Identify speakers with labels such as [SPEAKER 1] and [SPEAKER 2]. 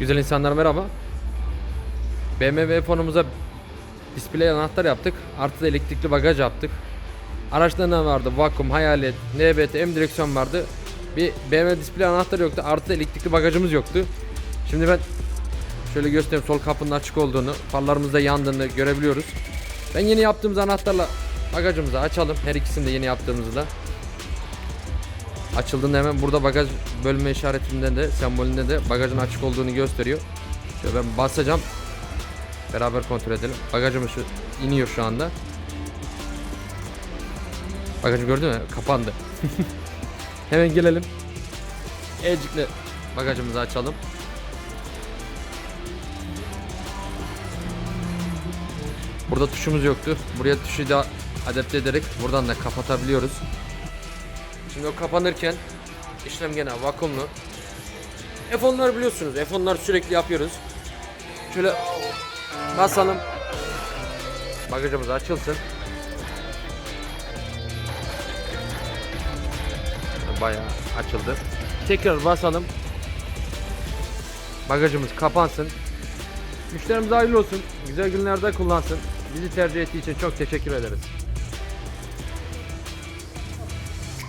[SPEAKER 1] Güzel insanlar merhaba. BMW fonumuza display anahtar yaptık. Artı da elektrikli bagaj yaptık. Araçta ne vardı? Vakum, hayalet, NBT, M direksiyon vardı. Bir BMW display anahtarı yoktu. Artı elektrikli bagajımız yoktu. Şimdi ben şöyle göstereyim sol kapının açık olduğunu, farlarımız da yandığını görebiliyoruz. Ben yeni yaptığımız anahtarla bagajımızı açalım. Her ikisini de yeni yaptığımızda. Açıldığında hemen burada bagaj bölme işaretinde de sembolünde de bagajın açık olduğunu gösteriyor. Şöyle ben basacağım. Beraber kontrol edelim. Bagajımız şu iniyor şu anda. Bagajı gördün mü? Kapandı. hemen gelelim. Elcikle bagajımızı açalım. Burada tuşumuz yoktu. Buraya tuşu da adapte ederek buradan da kapatabiliyoruz. Şimdi o kapanırken işlem gene vakumlu. F10'lar biliyorsunuz. F10'lar sürekli yapıyoruz. Şöyle basalım. Bagajımız açılsın. Bayağı açıldı. Tekrar basalım. Bagajımız kapansın. Müşterimize hayırlı olsun. Güzel günlerde kullansın. Bizi tercih ettiği için çok teşekkür ederiz.